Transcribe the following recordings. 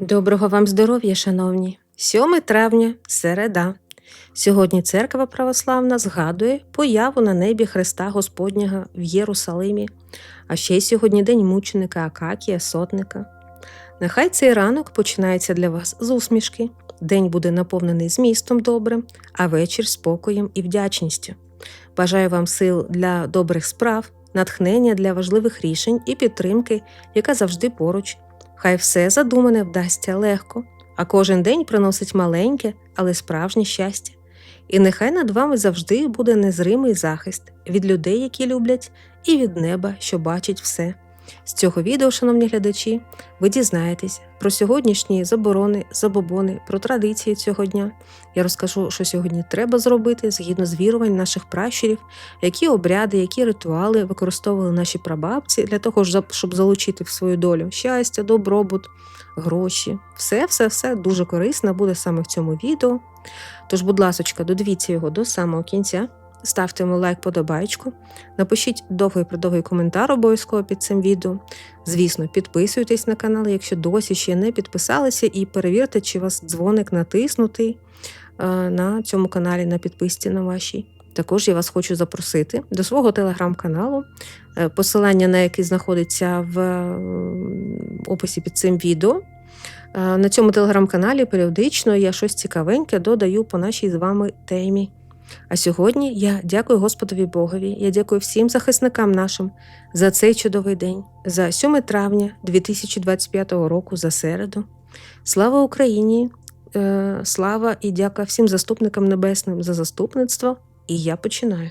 Доброго вам здоров'я, шановні! 7 травня, середа. Сьогодні церква православна згадує появу на небі Христа Господнього в Єрусалимі, а ще й сьогодні день мученика Акакія, сотника. Нехай цей ранок починається для вас з усмішки. День буде наповнений змістом добрим, а вечір спокоєм і вдячністю. Бажаю вам сил для добрих справ, натхнення для важливих рішень і підтримки, яка завжди поруч. Хай все задумане вдасться легко, а кожен день приносить маленьке, але справжнє щастя. І нехай над вами завжди буде незримий захист від людей, які люблять, і від неба, що бачить все. З цього відео, шановні глядачі, ви дізнаєтесь про сьогоднішні заборони, забобони, про традиції цього дня. Я розкажу, що сьогодні треба зробити згідно з вірувань наших пращурів, які обряди, які ритуали використовували наші прабабці для того, щоб- залучити в свою долю щастя, добробут, гроші. Все, все, все дуже корисно буде саме в цьому відео. Тож, будь ласочка, додивіться його до самого кінця. Ставте йому лайк, подобайку, напишіть довгий продовгий коментар обов'язково під цим відео. Звісно, підписуйтесь на канал, якщо досі ще не підписалися, і перевірте, чи вас дзвоник натиснутий е, на цьому каналі, на підписці на вашій. Також я вас хочу запросити до свого телеграм-каналу, е, посилання на який знаходиться в е, описі під цим відео. На цьому телеграм-каналі періодично я щось цікавеньке додаю по нашій з вами темі. А сьогодні я дякую Господові Богові, я дякую всім захисникам нашим за цей чудовий день, за 7 травня 2025 року, за середу. Слава Україні! Е, Слава і дяка всім заступникам небесним за заступництво. І я починаю.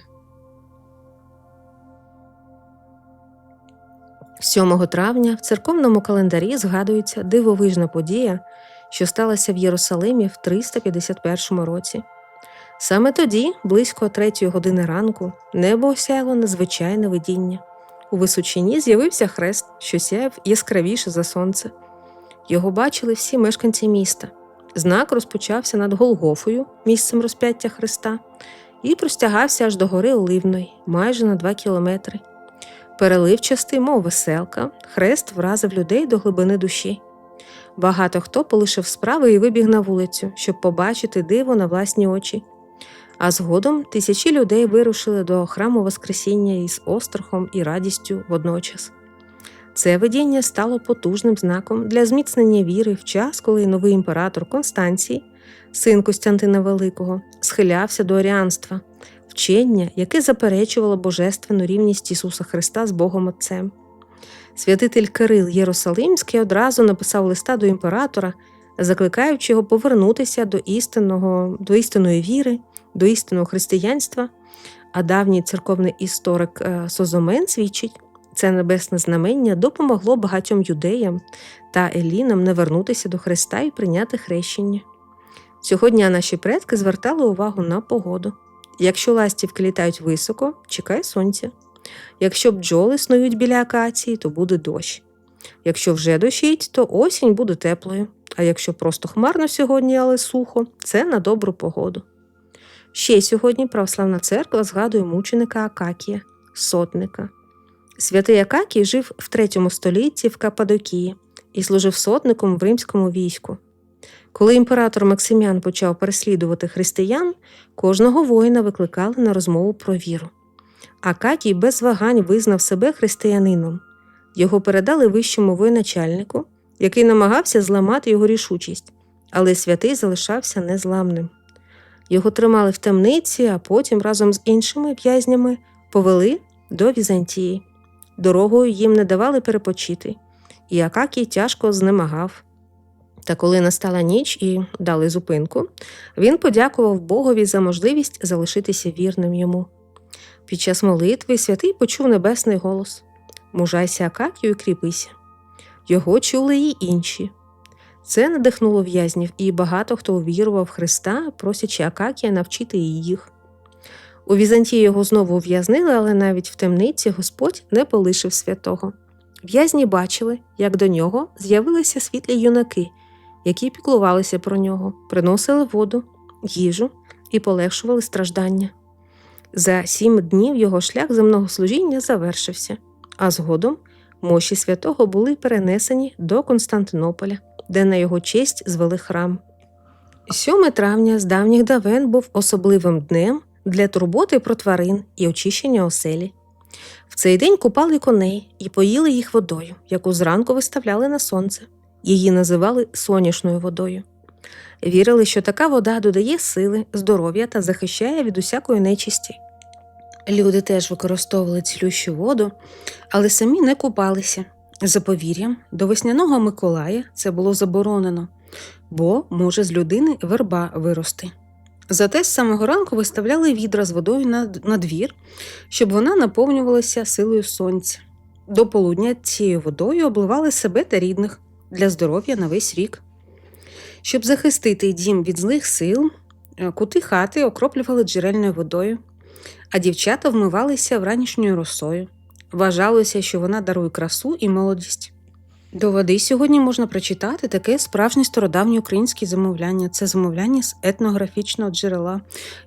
7 травня в церковному календарі згадується дивовижна подія, що сталася в Єрусалимі в 351 році. Саме тоді, близько третьої години ранку, небо осяяло надзвичайне видіння. У височині з'явився хрест, що сяяв яскравіше за сонце. Його бачили всі мешканці міста. Знак розпочався над Голгофою, місцем розп'яття Христа, і простягався аж до гори Оливної, майже на два кілометри. Переливчастий, мов веселка, хрест вразив людей до глибини душі. Багато хто полишив справи і вибіг на вулицю, щоб побачити диво на власні очі. А згодом тисячі людей вирушили до храму Воскресіння із острахом і радістю водночас. Це видіння стало потужним знаком для зміцнення віри в час, коли новий імператор Констанцій, син Костянтина Великого, схилявся до оріанства, вчення, яке заперечувало божественну рівність Ісуса Христа з Богом Отцем. Святитель Кирил Єрусалимський одразу написав листа до імператора, закликаючи його повернутися до істинного, до істинної віри, до істинного християнства. А давній церковний історик е, Созомен свідчить, це небесне знамення допомогло багатьом юдеям та елінам не вернутися до Христа і прийняти хрещення. Цього дня наші предки звертали увагу на погоду. Якщо ластівки літають високо, чекай сонця. Якщо бджоли снують біля акації, то буде дощ. Якщо вже дощить, то осінь буде теплою. А якщо просто хмарно сьогодні, але сухо, це на добру погоду. Ще сьогодні православна церква згадує мученика Акакія, сотника. Святий Акакій жив в третьому столітті в Каппадокії і служив сотником в римському війську. Коли імператор Максимян почав переслідувати християн, кожного воїна викликали на розмову про віру. Акакій без вагань визнав себе християнином. Його передали вищому воєначальнику, який намагався зламати його рішучість, але святий залишався незламним. Його тримали в темниці, а потім разом з іншими в'язнями повели до Візантії. Дорогою їм не давали перепочити, і Акакій тяжко знемагав. Та коли настала ніч і дали зупинку, він подякував Богові за можливість залишитися вірним йому. Під час молитви святий почув небесний голос Мужайся Акакію і кріпися. Його чули й інші. Це надихнуло в'язнів, і багато хто увірував Христа, просячи Акакія навчити їх. У Візантії його знову ув'язнили, але навіть в темниці Господь не полишив святого. В'язні бачили, як до нього з'явилися світлі юнаки, які піклувалися про нього, приносили воду, їжу і полегшували страждання. За сім днів його шлях земного служіння завершився, а згодом мощі святого були перенесені до Константинополя, де на його честь звели храм. 7 травня з давніх давен був особливим днем для турботи про тварин і очищення оселі. В цей день купали коней і поїли їх водою, яку зранку виставляли на сонце. Її називали соняшною водою. Вірили, що така вода додає сили, здоров'я та захищає від усякої нечисті. Люди теж використовували цілющу воду, але самі не купалися. За до весняного Миколая це було заборонено, бо може з людини верба вирости. Зате з самого ранку виставляли відра з водою на, на двір, щоб вона наповнювалася силою сонця. До полудня цією водою обливали себе та рідних для здоров'я на весь рік. Щоб захистити дім від злих сил, е, кути хати окроплювали джерельною водою, а дівчата вмивалися вранішньою росою. Вважалося, що вона дарує красу і молодість. До води сьогодні можна прочитати таке справжнє стародавнє українське замовляння. Це замовляння з етнографічного джерела.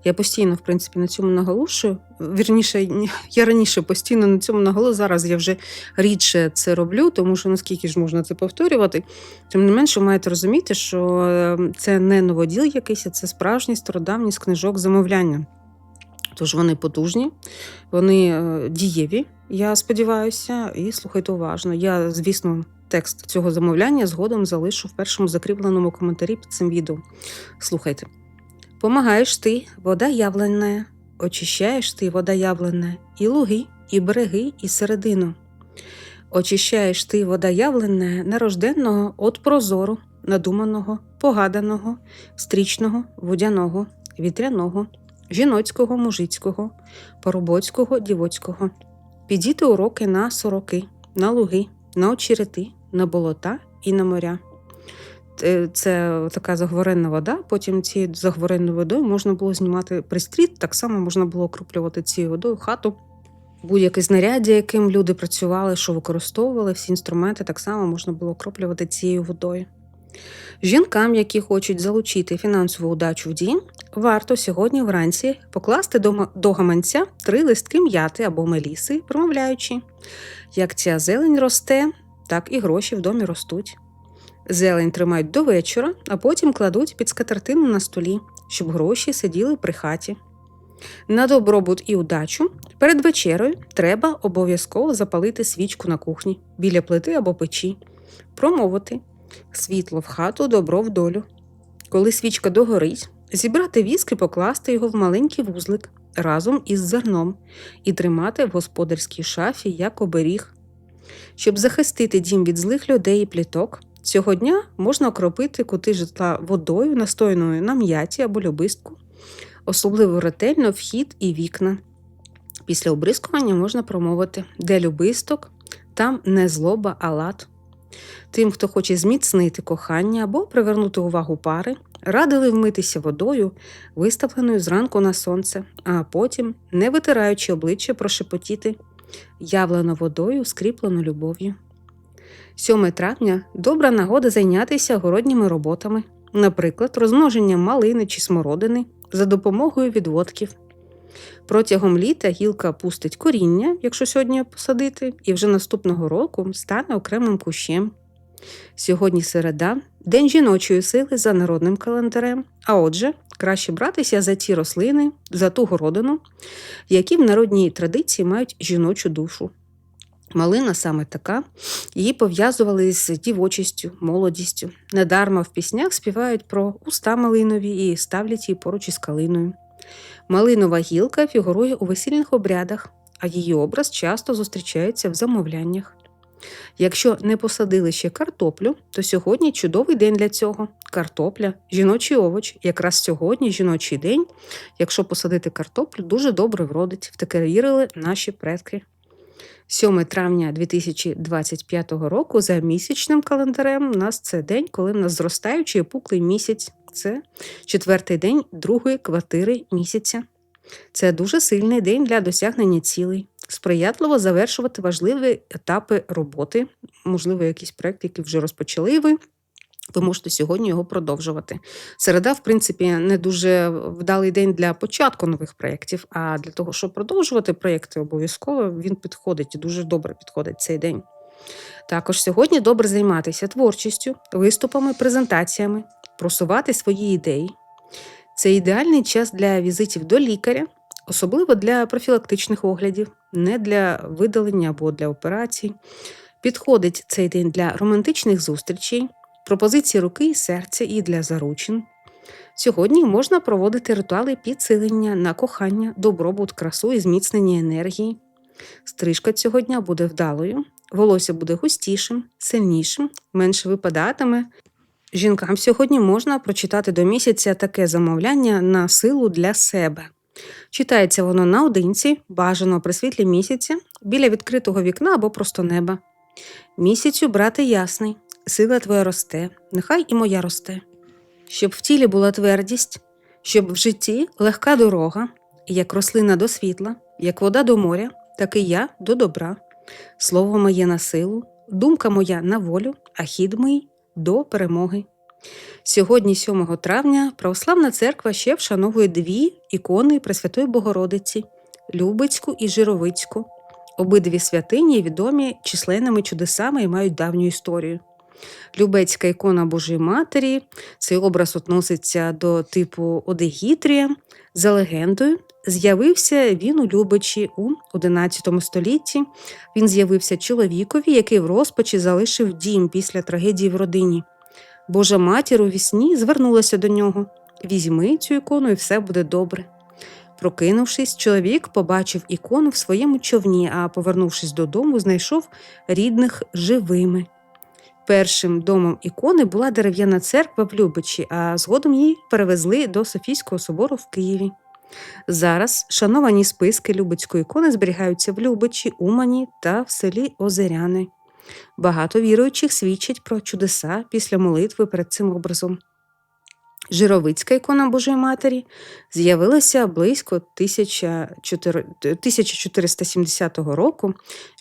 Я постійно, в принципі, на цьому наголошую. Вірніше, я раніше постійно на цьому наголошую. Зараз я вже рідше це роблю, тому що наскільки ж можна це повторювати. Тим не менше, маєте розуміти, що е, це не новоділ якийсь, а це справжній стародавній з книжок замовляння. Тож вони потужні, вони е, дієві, я сподіваюся, і слухайте уважно. Я, звісно, текст цього замовляння згодом залишу в першому закріпленому коментарі під цим відео. Слухайте. Помагаєш ти, вода явленна, очищаєш ти, вода явленна, і луги, і береги, і середину. Очищаєш ти, вода явленна, нарожденного от прозору, надуманого, погаданого, стрічного, водяного, вітряного, жіноцького, мужицького, поробоцького, дівоцького. Підійти уроки на сороки, на луги, на очерети, на болота і на моря. Е, Це така заговоренна вода. Потім цією заговоренною водою можна було знімати пристріт, так само можна було окроплювати цією водою хату. Будь-яке знаряддя, яким люди працювали, що використовували, всі інструменти так само можна було окроплювати цією водою. Жінкам, які хочуть залучити фінансову удачу в дім, варто сьогодні вранці покласти до, гаманця три листки м'яти або меліси, промовляючи, як ця зелень росте, так і гроші в домі ростуть. Зелень тримають до вечора, а потім кладуть під скатертину на столі, щоб гроші сиділи при хаті. На добробут і удачу перед вечерою треба обов'язково запалити свічку на кухні біля плити або печі, промовити світло в хату, добро в долю. Коли свічка догорить, зібрати віск і покласти його в маленький вузлик разом із зерном і тримати в господарській шафі як оберіг. Щоб захистити дім від злих людей і пліток, цього дня можна окропити кути житла водою, настояною на м'яті або любистку, особливо ретельно вхід і вікна. Після обрискування можна промовити, де любисток, там не злоба, а лад. Тим, хто хоче зміцнити кохання або привернути увагу пари, радили вмитися водою, виставленою зранку на сонце, а потім, не витираючи обличчя, прошепотіти явлено водою, скріплено любов'ю. 7 травня добра нагода зайнятися городніми роботами, наприклад, розмноженням малини чи смородини за допомогою відводків. Протягом літа гілка пустить коріння, якщо сьогодні посадити, і вже наступного року стане окремим кущем. Сьогодні середа, день жіночої сили за народним календарем, а отже, краще братися за ті рослини, за ту городину, які в народній традиції мають жіночу душу. Малина саме така, її пов'язували з дівочістю, молодістю. Недарма в піснях співають про уста малинові і ставлять її поруч із калиною. Малинова гілка фігурує у весільних обрядах, а її образ часто зустрічається в замовляннях. Якщо не посадили ще картоплю, то сьогодні чудовий день для цього. Картопля, жіночий овоч, якраз сьогодні жіночий день. Якщо посадити картоплю, дуже добре вродить. В таке вірили наші предки. 7 травня 2025 року за місячним календарем у нас це день, коли в нас зростаючий і пуклий місяць. Це четвертий день другої квартири місяця. Це дуже сильний день для досягнення цілей. Сприятливо завершувати важливі етапи роботи, можливо, якийсь проєкт, який вже розпочали ви. Ви можете сьогодні його продовжувати. Середа, в принципі, не дуже вдалий день для початку нових проєктів, а для того, щоб продовжувати проєкти, обов'язково він підходить і дуже добре підходить цей день. Також сьогодні добре займатися творчістю, виступами, презентаціями, просувати свої ідеї. Це ідеальний час для візитів до лікаря, особливо для профілактичних оглядів, не для видалення або для операцій. Підходить цей день для романтичних зустрічей, пропозицій руки і серця і для заручин. Сьогодні можна проводити ритуали підсилення на кохання, добробут, красу і зміцнення енергії. Стрижка цього дня буде вдалою, волосся буде густішим, сильнішим, менше випадатиме. Жінкам сьогодні можна прочитати до місяця таке замовляння на силу для себе. Читається воно наодинці, бажано при світлі місяця, біля відкритого вікна або просто неба. Місяцю, брате ясний, сила твоя росте, нехай і моя росте. Щоб в тілі була твердість, щоб в житті легка дорога, як рослина до світла, як вода до моря, так і я до добра. Слово моє на силу, думка моя на волю, а хід мій до перемоги. Сьогодні, 7 травня, Православна церква ще вшановує дві ікони Пресвятої Богородиці Любицьку і Жировицьку. Обидві святині відомі численними чудесами і мають давню історію. Любецька ікона Божої Матері, цей образ относиться до типу Одегітрія. За легендою, з'явився він у Любичі у XI столітті. Він з'явився чоловікові, який в розпачі залишив дім після трагедії в родині. Божа матір у вісні звернулася до нього візьми цю ікону, і все буде добре. Прокинувшись, чоловік побачив ікону в своєму човні, а повернувшись додому, знайшов рідних живими. Першим домом ікони була дерев'яна церква в Любичі, а згодом її перевезли до Софійського собору в Києві. Зараз шановані списки Любицької ікони зберігаються в Любичі, Умані та в селі Озеряни. Багато віруючих свідчать про чудеса після молитви перед цим образом. Жировицька ікона Божої Матері з'явилася близько 1470 року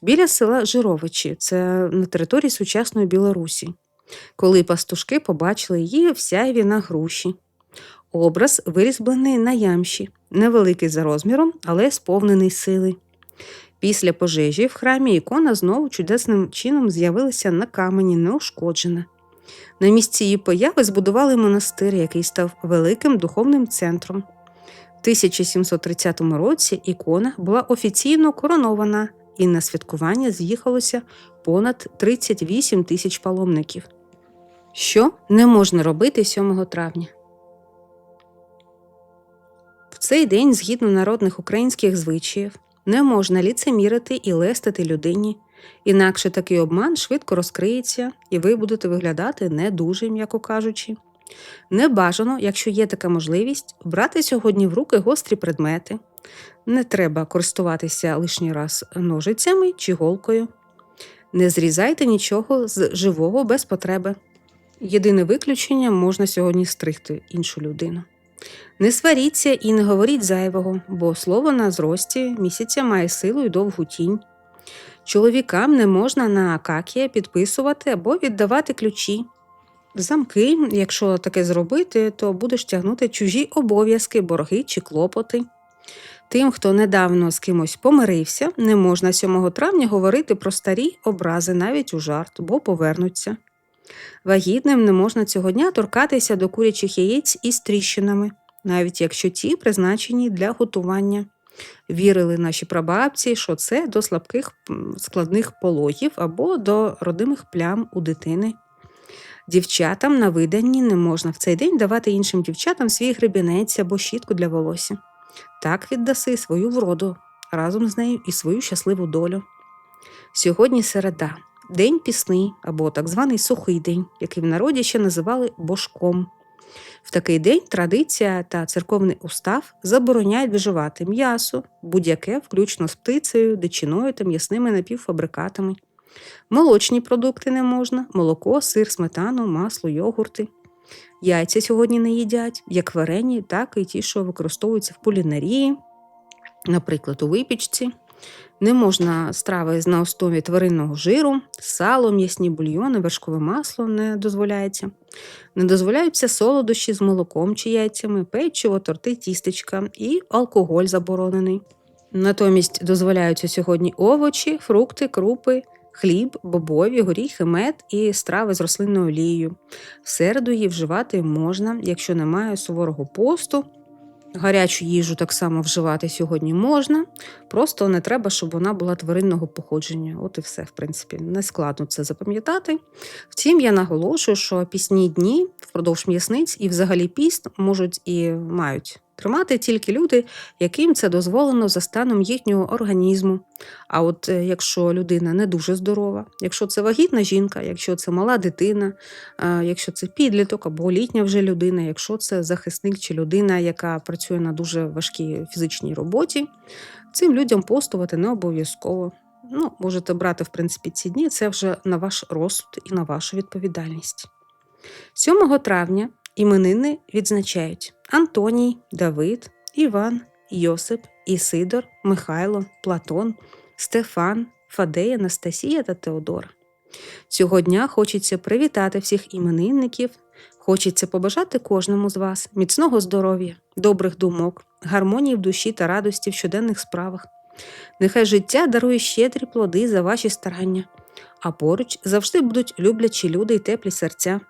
біля села Жировичі, це на території сучасної Білорусі, коли пастушки побачили її в сяйві на груші. Образ вирізблений на ямші, невеликий за розміром, але сповнений сили. Після пожежі в храмі ікона знову чудесним чином з'явилася на камені, неушкоджена. На місці її появи збудували монастир, який став великим духовним центром. В 1730 році ікона була офіційно коронована, і на святкування з'їхалося понад 38 тисяч паломників. Що не можна робити 7 травня? Цей день, згідно народних українських звичаїв, не можна ліцемірити і лестити людині, інакше такий обман швидко розкриється, і ви будете виглядати не дуже, м'яко кажучи. Не бажано, якщо є така можливість, брати сьогодні в руки гострі предмети. Не треба користуватися лишній раз ножицями чи голкою. Не зрізайте нічого з живого без потреби. Єдине виключення можна сьогодні стригти іншу людину. Не сваріться і не говоріть зайвого, бо слово на зрості місяця має силу і довгу тінь. Чоловікам не можна на акакія підписувати або віддавати ключі. Замки, якщо таке зробити, то будеш тягнути чужі обов'язки, борги чи клопоти. Тим, хто недавно з кимось помирився, не можна 7 травня говорити про старі образи навіть у жарт, бо повернуться. Вагітним не можна цього дня торкатися до курячих яєць із тріщинами, навіть якщо ті призначені для готування. Вірили наші прабабці, що це до слабких складних пологів або до родимих плям у дитини. Дівчатам на виданні не можна в цей день давати іншим дівчатам свій гребінець або щітку для волосся. Так віддаси свою вроду разом з нею і свою щасливу долю. Сьогодні середа, день пісний або так званий сухий день, який в народі ще називали божком. В такий день традиція та церковний устав забороняють вживати м'ясо, будь-яке, включно з птицею, дичиною та м'ясними напівфабрикатами. Молочні продукти не можна, молоко, сир, сметану, масло, йогурти. Яйця сьогодні не їдять, як варені, так і ті, що використовуються в полінарії, наприклад, у випічці. Не можна страви на основі тваринного жиру, сало, м'ясні бульйони, вершкове масло не дозволяється. Не дозволяються солодощі з молоком чи яйцями, печиво, торти, тістечка і алкоголь заборонений. Натомість дозволяються сьогодні овочі, фрукти, крупи, хліб, бобові, горіхи, мед і страви з рослинною олією. В середу її вживати можна, якщо немає суворого посту. Гарячу їжу так само вживати сьогодні можна, просто не треба, щоб вона була тваринного походження. От і все, в принципі, не складно це запам'ятати. Втім, я наголошую, що пісні дні впродовж м'ясниць і взагалі піст можуть і мають тримати тільки люди, яким це дозволено за станом їхнього організму. А от е, якщо людина не дуже здорова, якщо це вагітна жінка, якщо це мала дитина, якщо це підліток або літня вже людина, якщо це захисник чи людина, яка працює на дуже важкій фізичній роботі, цим людям постувати не обов'язково. Ну, можете брати, в принципі, ці дні, це вже на ваш розсуд і на вашу відповідальність. 7 травня іменини відзначають Антоній, Давид, Іван, Йосип, Ісидор, Михайло, Платон, Стефан, Фадей, Анастасія та Теодора. Цього дня хочеться привітати всіх іменинників, хочеться побажати кожному з вас міцного здоров'я, добрих думок, гармонії в душі та радості в щоденних справах. Нехай життя дарує щедрі плоди за ваші старання, а поруч завжди будуть люблячі люди й теплі серця.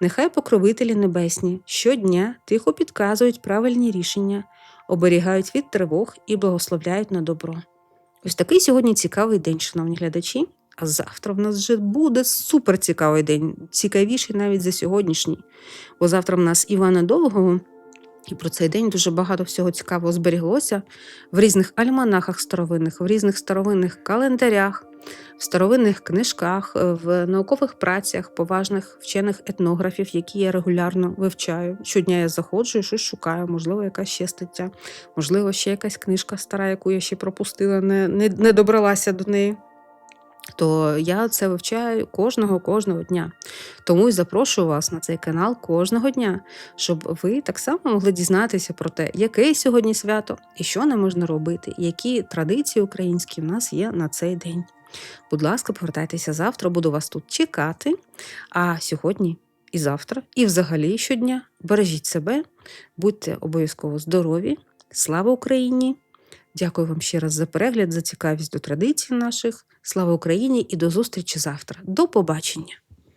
Нехай покровителі небесні щодня тихо підказують правильні рішення, оберігають від тривог і благословляють на добро. Ось такий сьогодні цікавий день, шановні глядачі. А завтра в нас вже буде супер цікавий день, цікавіший навіть за сьогоднішній. Бо завтра в нас Івана Довгого, і про цей день дуже багато всього цікавого зберіглося в різних альманахах старовинних, в різних старовинних календарях, в старовинних книжках, е, в наукових працях поважних вчених етнографів, які я регулярно вивчаю. Щодня я заходжу щось шукаю, можливо, якась ще стаття, можливо, ще якась книжка стара, яку я ще пропустила, не, не, не добралася до неї. То я це вивчаю кожного кожного дня. Тому і запрошую вас на цей канал кожного дня, щоб ви так само могли дізнатися про те, яке сьогодні свято і що не можна робити, які традиції українські в нас є на цей день. Будь ласка, повертайтеся завтра, буду вас тут чекати. А сьогодні і завтра, і взагалі щодня бережіть себе, будьте обов'язково здорові. Слава Україні! Дякую вам ще раз за перегляд, за цікавість до традицій наших. Слава Україні і до зустрічі завтра. До побачення!